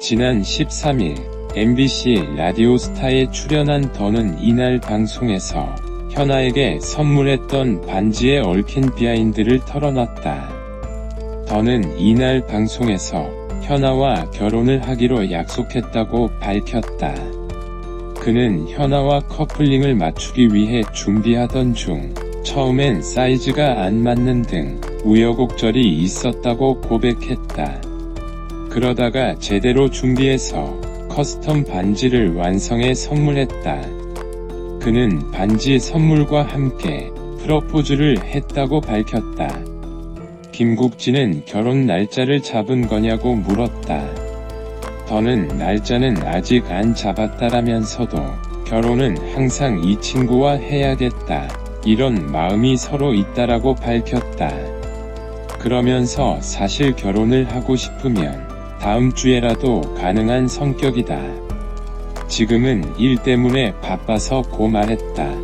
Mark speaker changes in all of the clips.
Speaker 1: 지난 13일 MBC 라디오 스타에 출연한 더는 이날 방송에서 현아에게 선물했던 반지에 얽힌 비하인드를 털어놨다. 더는 이날 방송에서 현아와 결혼을 하기로 약속했다고 밝혔다. 그는 현아와 커플링을 맞추기 위해 준비하던 중 처음엔 사이즈가 안 맞는 등 우여곡절이 있었다고 고백했다. 그러다가 제대로 준비해서 커스텀 반지를 완성해 선물했다. 그는 반지 선물과 함께 프러포즈를 했다고 밝혔다. 김국진은 결혼 날짜를 잡은 거냐고 물었다. 더는 날짜는 아직 안 잡았다라면서도 결혼은 항상 이 친구와 해야겠다. 이런 마음이 서로 있다라고 밝혔다. 그러면서 사실 결혼을 하고 싶으면 다음 주에라도 가능한 성격이다. 지금은 일 때문에 바빠서 고 말했다.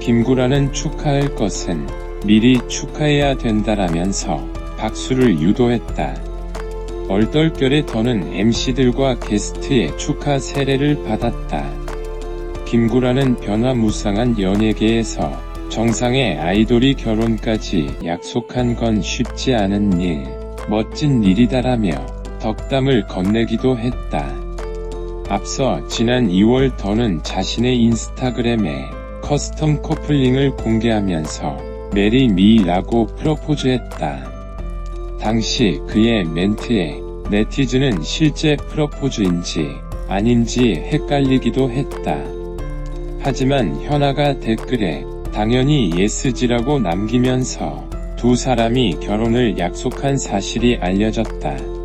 Speaker 1: 김구라는 축하할 것은 미리 축하해야 된다라면서 박수를 유도했다. 얼떨결에 더는 MC들과 게스트의 축하 세례를 받았다. 김구라는 변화무쌍한 연예계에서 정상의 아이돌이 결혼까지 약속한 건 쉽지 않은 일, 멋진 일이다라며 덕담을 건네기도 했다. 앞서 지난 2월 더는 자신의 인스타그램에 커스텀 커플링을 공개하면서 메리 미라고 프로포즈했다. 당시 그의 멘트에 네티즌은 실제 프로포즈인지 아닌지 헷갈리기도 했다. 하지만 현아가 댓글에 당연히 예스지라고 남기면서 두 사람이 결혼을 약속한 사실이 알려졌다.